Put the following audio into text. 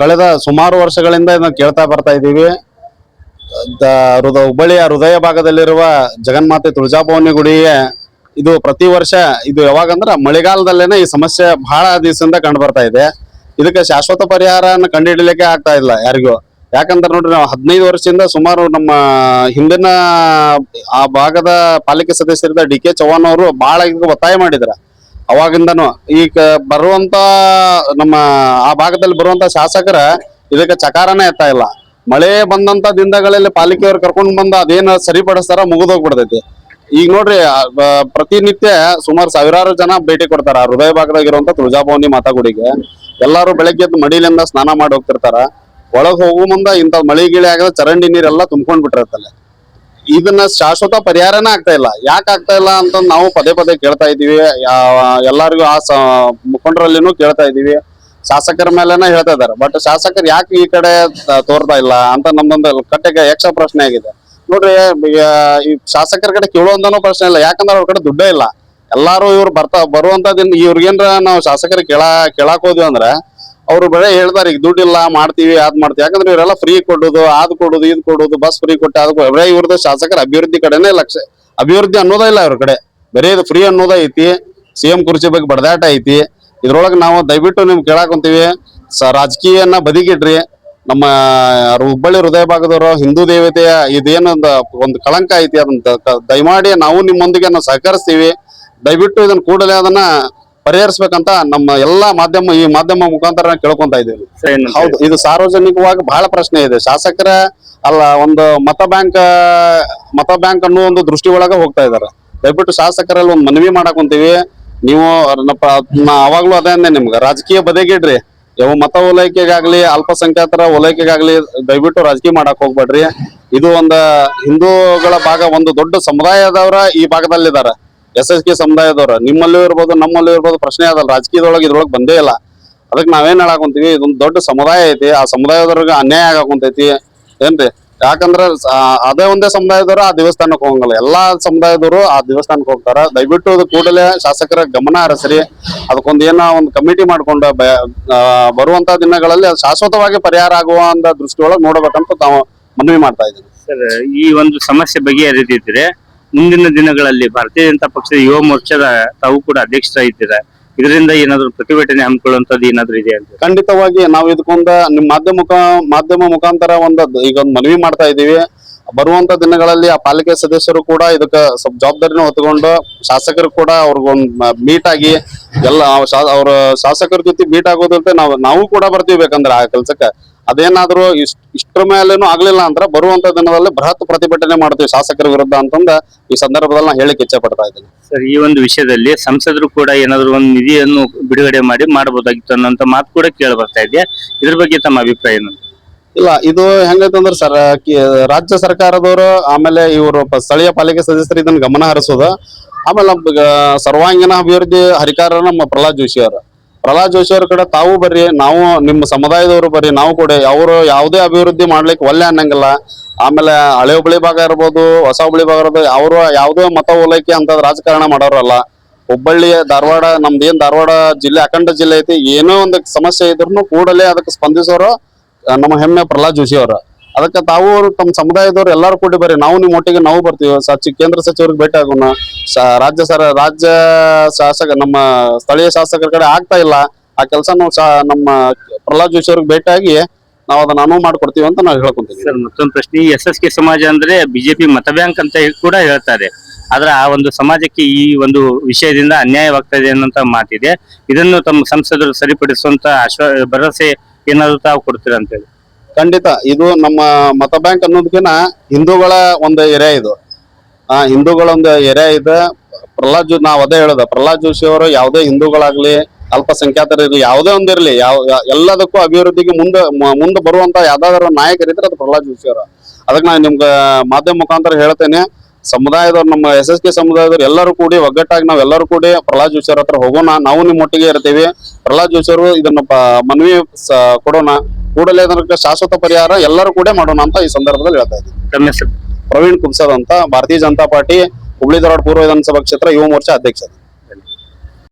ಕಳೆದ ಸುಮಾರು ವರ್ಷಗಳಿಂದ ಇದನ್ನ ಕೇಳ್ತಾ ಬರ್ತಾ ಇದ್ದೀವಿ. ಹೃದಯ ಹುಬ್ಬಳ್ಳಿಯ ಹೃದಯ ಭಾಗದಲ್ಲಿರುವ ಜಗನ್ಮಾತೆ ತುಳಜಾಭವಾನಿ ಗುಡಿಯೇ, ಇದು ಪ್ರತಿ ವರ್ಷ, ಇದು ಯಾವಾಗಂದ್ರ ಮಳೆಗಾಲದಲ್ಲೇನೆ ಈ ಸಮಸ್ಯೆ ಬಹಳ ದಿವಸದಿಂದ ಕಂಡು ಬರ್ತಾ ಇದೆ. ಇದಕ್ಕೆ ಶಾಶ್ವತ ಪರಿಹಾರನ ಕಂಡುಹಿಡಲಿಕ್ಕೆ ಆಗ್ತಾ ಇಲ್ಲ ಯಾರಿಗೂ. ಯಾಕಂದ್ರೆ ನೋಡ್ರಿ, ನಾವು ಹದಿನೈದು ವರ್ಷದಿಂದ ಸುಮಾರು ನಮ್ಮ ಹಿಂದಿನ ಆ ಭಾಗದ ಪಾಲಿಕೆ ಸದಸ್ಯರಿದ್ದ ಡಿ ಕೆ ಚೌಹಾಣ್ ಅವರು ಬಹಳ ಒತ್ತಾಯ ಮಾಡಿದ್ರ ಅವಾಗಿಂದನು ಈಗ ಬರುವಂತ ನಮ್ಮ ಆ ಭಾಗದಲ್ಲಿ ಬರುವಂತ ಶಾಸಕರ ಇದಕ್ಕೆ ಚಕಾರನೇ ಎತ್ತಾ ಇಲ್ಲ. ಮಳೆ ಬಂದಂತ ದಿನಗಳಲ್ಲಿ ಪಾಲಿಕೆಯವ್ರು ಕರ್ಕೊಂಡು ಬಂದ ಅದೇನ ಸರಿಪಡಿಸ್ತಾರ ಮುಗಿದೋಗ್ಬಿಡ್ತೈತಿ. ಈಗ ನೋಡ್ರಿ ಪ್ರತಿನಿತ್ಯ ಸುಮಾರು ಸಾವಿರಾರು ಜನ ಭೇಟಿ ಕೊಡ್ತಾರ. ಹೃದಯ ಭಾಗದಾಗಿರುವಂತ ತುಳಜಾಭವಾನಿ ಮಾತಾ ಗುಡಿಗೆ ಎಲ್ಲಾರು ಬೆಳಗ್ಗೆ ಮಡಿಲಿಂದ ಸ್ನಾನ ಮಾಡಿ ಹೋಗ್ತಿರ್ತಾರ. ಒಳಗ್ ಹೋಗೋ ಮುಂದ ಇಂತ ಮಳಿ ಗಿಳಿ ಆಗದ ಚರಂಡಿ ನೀರೆಲ್ಲ ತುಂಬ್ಕೊಂಡ್ ಬಿಟ್ಟಿರ್ತಲ್ಲ ಇದನ್ನ ಶಾಶ್ವತ ಪರಿಹಾರನ ಆಗ್ತಾ ಇಲ್ಲ. ಯಾಕೆ ಆಗ್ತಾ ಇಲ್ಲ ಅಂತ ನಾವು ಪದೇ ಪದೇ ಕೇಳ್ತಾ ಇದೀವಿ ಎಲ್ಲರಿಗೂ ಆ ಮುಖಂಡರಲ್ಲಿನೂ ಕೇಳ್ತಾ ಇದೀವಿ ಶಾಸಕರ ಮೇಲೆನ ಹೇಳ್ತಾ ಇದಾರೆ ಬಟ್ ಶಾಸಕರು ಯಾಕೆ ಈ ಕಡೆ ತೋರ್ತಾ ಇಲ್ಲ ಅಂತ ನಮ್ದೊಂದು ಕಟ್ಟೆಗೆ ಯಕ್ಷ ಪ್ರಶ್ನೆ ಆಗಿದೆ. ನೋಡ್ರಿ ಈ ಶಾಸಕರ ಕಡೆ ಕೇಳುವಂತನೂ ಪ್ರಶ್ನೆ ಇಲ್ಲ. ಯಾಕಂದ್ರೆ ಅವ್ರ ಕಡೆ ದುಡ್ಡೇ ಇಲ್ಲ. ಎಲ್ಲಾರು ಇವ್ರು ಬರ್ತಾ ಬರುವಂತ ಇವ್ರಿಗೇನ್ರ ನಾವು ಶಾಸಕರು ಕೇಳಾ, ಕೇಳಾಕ್ ಹೋದ್ವಿ ಅಂದ್ರೆ ಅವ್ರು ಬೆಳೆ ಹೇಳ್ತಾರೆ ಈಗ ದುಡ್ಡಿಲ್ಲ, ಮಾಡ್ತೀವಿ, ಅದ್ ಮಾಡ್ತೀವಿ. ಯಾಕಂದ್ರೆ ಇವರೆಲ್ಲ ಫ್ರೀ ಕೊಡೋದು, ಅದ್ ಕೊಡೋದು, ಇದ್ ಕೊಡೋದು ಬಸ್ ಫ್ರೀ ಕೊಟ್ಟೆ, ಅದ್ ಬರೇ ಇವ್ರದ್ದು ಶಾಸಕರ ಅಭಿವೃದ್ಧಿ ಕಡೆನೇ ಲಕ್ಷ. ಅಭಿವೃದ್ಧಿ ಅನ್ನೋದೇ ಇಲ್ಲ ಅವ್ರ ಕಡೆ. ಬರೀ ಇದು ಫ್ರೀ ಅನ್ನೋದೇ ಐತಿ. ಸಿಎಂ ಕುರ್ಚಿ ಬಗ್ಗೆ ಬಡದಾಟ ಐತಿ. ಇದ್ರೊಳಗೆ ನಾವು ದಯವಿಟ್ಟು ನಿಮ್ಗೆ ಕೇಳಾಕೊಂತೀವಿ. ಸ ರಾಜಕೀಯನ ಬದಿಗಿಡ್ರಿ. ನಮ್ಮ ಹುಬ್ಬಳ್ಳಿ ಹೃದಯ ಭಾಗದವರು, ಹಿಂದೂ ದೇವತೆಯ ಇದೇನೊಂದು ಒಂದು ಕಳಂಕ ಐತಿ. ಅದನ್ನ ದಯಮಾಡಿ ನಾವು ನಿಮ್ಮೊಂದಿಗೆ ಸಹಕರಿಸ್ತೀವಿ. ದಯವಿಟ್ಟು ಇದನ್ನ ಕೂಡಲೇ ಅದನ್ನ ಪರಿಹರಿಸ್ಬೇಕಂತ ನಮ್ಮ ಎಲ್ಲಾ ಮಾಧ್ಯಮ ಈ ಮಾಧ್ಯಮ ಮುಖಾಂತರ ಕೇಳ್ಕೊಂತ ಇದ್ದೀವಿ. ಹೌದು ಇದು ಸಾರ್ವಜನಿಕವಾಗಿ ಬಹಳ ಪ್ರಶ್ನೆ ಇದೆ. ಶಾಸಕರ ಅಲ್ಲ ಒಂದು ಮತ ಬ್ಯಾಂಕ್ ಮತ ಬ್ಯಾಂಕ್ ಅನ್ನೋ ಒಂದು ದೃಷ್ಟಿ ಒಳಗ ಹೋಗ್ತಾ ಇದಾರೆ ದಯವಿಟ್ಟು ಶಾಸಕರಲ್ಲಿ ಒಂದು ಮನವಿ ಮಾಡಕೊಂತೀವಿ ನೀವು ಅವಾಗ್ಲೂ ಅದೇ ಅಂದೇ ನಿಮ್ಗೆ. ರಾಜಕೀಯ ಬದಿಗಿಡ್ರಿ. ಯಾವ ಮತ ಓಲೈಕೆಗಾಗ್ಲಿ ಅಲ್ಪಸಂಖ್ಯಾತರ ಓಲೈಕೆಗಾಗ್ಲಿ ದಯವಿಟ್ಟು ರಾಜಕೀಯ ಮಾಡಕ್ ಹೋಗ್ಬೇಡ್ರಿ. ಇದು ಒಂದು ಹಿಂದೂಗಳ ಭಾಗ ಒಂದು ದೊಡ್ಡ ಸಮುದಾಯದವರ ಈ ಭಾಗದಲ್ಲಿದ್ದಾರೆ. ಎಸ್ ಎಸ್ ಕೆ ಸಮುದಾಯದವ್ರ, ನಿಮ್ಮಲ್ಲೂ ಇರ್ಬೋದು, ನಮ್ಮಲ್ಲೂ ಇರ್ಬೋದು ಪ್ರಶ್ನೆ ಅದಲ್ಲ. ರಾಜಕೀಯದೊಳಗೆ ಇದ್ರೊಳಗೆ ಬಂದೇ ಇಲ್ಲ. ಅದಕ್ಕೆ ನಾವೇನ್ ಹೇಳಾಕೊಂತೀವಿ, ಇದೊಂದು ದೊಡ್ಡ ಸಮುದಾಯ ಐತಿ. ಆ ಸಮುದಾಯದವ್ರಿಗೆ ಅನ್ಯಾಯ ಆಗಾಕೊಂತೈತಿ. ಏನ್ರಿ? ಯಾಕಂದ್ರೆ ಅದೇ ಒಂದೇ ಸಮುದಾಯದವರು ಆ ದೇವಸ್ಥಾನಕ್ಕೆ ಹೋಗಂಗಿಲ್ಲ. ಎಲ್ಲಾ ಸಮುದಾಯದವರು ಆ ದೇವಸ್ಥಾನಕ್ಕೆ ಹೋಗ್ತಾರ. ದಯವಿಟ್ಟು ಅದು ಕೂಡಲೇ ಶಾಸಕರ ಗಮನ ಹರಿಸ್ರಿ. ಅದಕ್ಕೊಂದು ಏನೋ ಒಂದು ಕಮಿಟಿ ಮಾಡ್ಕೊಂಡು ಬರುವಂತ ದಿನಗಳಲ್ಲಿ ಅದು ಶಾಶ್ವತವಾಗಿ ಪರಿಹಾರ ಆಗುವ ಅಂತ ದೃಷ್ಟಿಯೊಳಗೆ ನೋಡ್ಬೇಕಂತ ತಾವು ಮನವಿ ಮಾಡ್ತಾ ಇದ್ದೀನಿ. ಸರ್, ಈ ಒಂದು ಸಮಸ್ಯೆ ಬಗೆಹರಿದಿದ್ರೆ ಮುಂದಿನ ದಿನಗಳಲ್ಲಿ ಭಾರತೀಯ ಜನತಾ ಪಕ್ಷದ ಯುವ ಮೋರ್ಚಾದ ತಾವು ಕೂಡ ಅಧ್ಯಕ್ಷರಾಗಿದ್ದೀರಾ ಇದರಿಂದ ಏನಾದ್ರು ಪ್ರತಿಭಟನೆ ಹಮ್ಮಿಕೊಳ್ಳುವಂತದ್ದು ಏನಾದ್ರು ಇದೆ ಅಂತ? ಖಂಡಿತವಾಗಿ ನಾವು ಇದಕ್ಕೊಂದ ನಿಮ್ ಮಾಧ್ಯಮ ಮಾಧ್ಯಮ ಮುಖಾಂತರ ಒಂದು ಈಗ ಒಂದು ಮನವಿ ಮಾಡ್ತಾ ಇದೀವಿ ಬರುವಂತ ದಿನಗಳಲ್ಲಿ ಆ ಪಾಲಿಕೆ ಸದಸ್ಯರು ಕೂಡ ಇದಕ್ಕ ಸ್ವಲ್ಪ ಜವಾಬ್ದಾರಿನ ಹೊತ್ಕೊಂಡು ಶಾಸಕರು ಕೂಡ ಅವ್ರಿಗೊಂದ್ ಮೀಟ್ ಆಗಿ ಎಲ್ಲ ಅವ್ರ ಶಾಸಕರ ಜೊತೆ ಮೀಟ್ ಆಗೋದಂತೆ ನಾವು ನಾವು ಕೂಡ ಬರ್ತೀವಿ ಬೇಕಂದ್ರೆ ಆ ಕೆಲ್ಸಕ್ಕೆ. ಅದೇನಾದ್ರೂ ಇಷ್ಟರ ಇಷ್ಟ್ರ ಮೇಲೇನು ಆಗ್ಲಿಲ್ಲ ಅಂದ್ರೆ ಬರುವಂತ ದಿನದಲ್ಲಿ ಬೃಹತ್ ಪ್ರತಿಭಟನೆ ಮಾಡ್ತೀವಿ ಶಾಸಕರ ವಿರುದ್ಧ ಅಂತಂದ ಈ ಸಂದರ್ಭದಲ್ಲಿ ನಾನು ಹೇಳಿಕ್ಕೆ ಇಚ್ಛೆ ಪಡ್ತಾ ಇದ್ದೀನಿ. ಸರ್ ಈ ಒಂದು ವಿಷಯದಲ್ಲಿ ಸಂಸದರು ಕೂಡ ಏನಾದ್ರು ಒಂದು ನಿಧಿಯನ್ನು ಬಿಡುಗಡೆ ಮಾಡಿ ಮಾಡಬಹುದಾಗಿತ್ತು ಅನ್ನೋಂತ ಮಾತು ಕೂಡ ಕೇಳಿ ಬರ್ತಾ ಇದೆ ಇದ್ರ ಬಗ್ಗೆ ತಮ್ಮ ಅಭಿಪ್ರಾಯ ಏನು? ಇಲ್ಲ ಇದು ಹೆಂಗೈತಂದ್ರ ಸರ್ ರಾಜ್ಯ ಸರ್ಕಾರದವರು ಆಮೇಲೆ ಇವರು ಸ್ಥಳೀಯ ಪಾಲಿಕೆ ಸದಸ್ಯರು ಇದನ್ನ ಗಮನ ಹರಿಸೋದು. ಆಮೇಲೆ ಸರ್ವಾಂಗೀಣ ಅಭಿವೃದ್ಧಿ ಹರಿಕಾರ ನಮ್ಮ ಪ್ರಹ್ಲಾದ್ ಜೋಶಿ ಅವರು. ಪ್ರಹ್ಲಾದ್ ಜೋಶಿ ಅವ್ರ ಕಡೆ ತಾವು ಬರ್ರಿ, ನಾವು ನಿಮ್ಮ ಸಮುದಾಯದವರು ಬರ್ರಿ, ನಾವು ಕೂಡ. ಅವರು ಯಾವುದೇ ಅಭಿವೃದ್ಧಿ ಮಾಡ್ಲಿಕ್ಕೆ ಒಲ್ಲೆ ಅನ್ನಂಗಿಲ್ಲ. ಆಮೇಲೆ ಹಳೆ ಹುಬ್ಳಿ ಭಾಗ ಇರ್ಬೋದು, ಹೊಸ ಹುಬ್ಳಿ ಭಾಗ ಇರ್ಬೋದು, ಅವರು ಯಾವುದೇ ಮತ ಓಲೈಕೆ ಅಂತ ರಾಜಕಾರಣ ಮಾಡೋರಲ್ಲ. ಹುಬ್ಬಳ್ಳಿ, ಧಾರವಾಡ, ನಮ್ದು ಏನ್ ಧಾರವಾಡ ಜಿಲ್ಲೆ, ಅಖಂಡ ಜಿಲ್ಲೆ ಐತಿ, ಏನೋ ಒಂದು ಸಮಸ್ಯೆ ಇದ್ರೂ ಕೂಡಲೇ ಅದಕ್ಕೆ ಸ್ಪಂದಿಸೋರು, ನಮ್ಮ ಹೆಮ್ಮೆ ಪ್ರಹ್ಲಾದ್ ಜೋಶಿ ಅವರು. ಅದಕ್ಕೆ ತಾವು ತಮ್ಮ ಸಮುದಾಯದವ್ರು ಎಲ್ಲರೂ ಕೂಡಿ ಬರ್ರಿ. ನಾವು ನಿಮ್ಮ ಒಟ್ಟಿಗೆ ನಾವು ಬರ್ತೀವಿ. ಸಚಿ ಕೇಂದ್ರ ಸಚಿವರಿಗೆ ಭೇಟಿ ಆಗೋಣ. ರಾಜ್ಯ ಸರ ರಾಜ್ಯ ಶಾಸಕ ನಮ್ಮ ಸ್ಥಳೀಯ ಶಾಸಕರ ಕಡೆ ಆಗ್ತಾ ಇಲ್ಲ. ಆ ಕೆಲಸ ನಾವು ನಮ್ಮ ಪ್ರಹ್ಲಾದ್ ಜೋಶಿ ಅವ್ರಿಗೆ ಭೇಟಿಯಾಗಿ ನಾವು ಅದನ್ನ ಅನುವು ಮಾಡ್ಕೊಡ್ತೀವಿ ಅಂತ ನಾವು ಹೇಳ್ಕೊಂತೀವಿ. ಸರ್, ಮತ್ತೊಂದು ಪ್ರಶ್ನೆ. ಎಸ್ ಎಸ್ ಕೆ ಸಮಾಜ ಅಂದ್ರೆ ಬಿಜೆಪಿ ಮತ ಬ್ಯಾಂಕ್ ಅಂತ ಕೂಡ ಹೇಳ್ತಾರೆ. ಆದ್ರೆ ಆ ಒಂದು ಸಮಾಜಕ್ಕೆ ಈ ಒಂದು ವಿಷಯದಿಂದ ಅನ್ಯಾಯವಾಗ್ತಾ ಇದೆ ಅನ್ನೋಂತ ಮಾತಿದೆ. ಇದನ್ನು ತಮ್ಮ ಸಂಸದರು ಸರಿಪಡಿಸುವಂತ ಭರವಸೆ ಏನಾದ್ರು ತಾವು ಕೊಡ್ತೀರಾ ಅಂತ ಹೇಳಿ. ಖಂಡಿತ. ಇದು ನಮ್ಮ ಮತ ಬ್ಯಾಂಕ್ ಅನ್ನೋದಕ್ಕಿಂತ ಹಿಂದೂಗಳ ಒಂದು ಏರಿಯಾ ಇದು. ಆ, ಹಿಂದೂಗಳ ಒಂದು ಏರಿಯಾ ಇದೆ. ಪ್ರಹ್ಲಾದ್ ಜೋ, ನಾವು ಅದೇ ಹೇಳೋದು. ಪ್ರಹ್ಲಾದ್ ಜೋಶಿ ಅವರು ಯಾವುದೇ ಹಿಂದೂಗಳಾಗ್ಲಿ, ಅಲ್ಪಸಂಖ್ಯಾತರ ಇರಲಿ, ಯಾವುದೇ ಒಂದಿರಲಿ ಯಾವ, ಎಲ್ಲದಕ್ಕೂ ಅಭಿವೃದ್ಧಿಗೆ ಮುಂದೆ ಮುಂದೆ ಬರುವಂತ ಯಾವ್ದಾದ್ರು ನಾಯಕರಿದ್ರೆ ಅದು ಪ್ರಹ್ಲಾದ್ ಜೋಶಿ ಅವರು. ಅದಕ್ಕೆ ನಾನು ನಿಮ್ಗೆ ಮಾಧ್ಯಮ ಮುಖಾಂತರ ಹೇಳ್ತೇನೆ. ಸಮುದಾಯದವ್ರು, ನಮ್ಮ ಎಸ್ ಎಸ್ ಕೆ ಸಮುದಾಯದವ್ರು ಎಲ್ಲರೂ ಕೂಡಿ, ಒಗ್ಗಟ್ಟಾಗಿ ನಾವು ಎಲ್ಲರೂ ಕೂಡಿ ಪ್ರಹ್ಲಾದ್ ಜೋಶಿ ಅವ್ರ ಹತ್ರ ಹೋಗೋಣ. ನಾವು ನಿಮ್ಮೊಟ್ಟಿಗೆ ಇರ್ತೀವಿ. ಪ್ರಹ್ಲಾದ್ ಜೋಶಿ ಅವರು ಇದನ್ನ ಮನವಿ ಕೊಡೋಣ. ಕೂಡಲೇ ಅದಕ್ಕೆ ಶಾಶ್ವತ ಪರಿಹಾರ ಎಲ್ಲರೂ ಕೂಡ ಮಾಡೋಣ ಅಂತ ಈ ಸಂದರ್ಭದಲ್ಲಿ ಹೇಳ್ತಾ ಇದ್ದೀನಿ. ಪ್ರವೀಣ್ ಕುಬ್ಸದ್ ಅಂತ ಭಾರತೀಯ ಜನತಾ ಪಾರ್ಟಿ ಹುಬ್ಳಿ ಧಾರವಾಡ ಪೂರ್ವ ವಿಧಾನಸಭಾ ಕ್ಷೇತ್ರ ಯುವ ಮೋರ್ಚಾ ಅಧ್ಯಕ್ಷ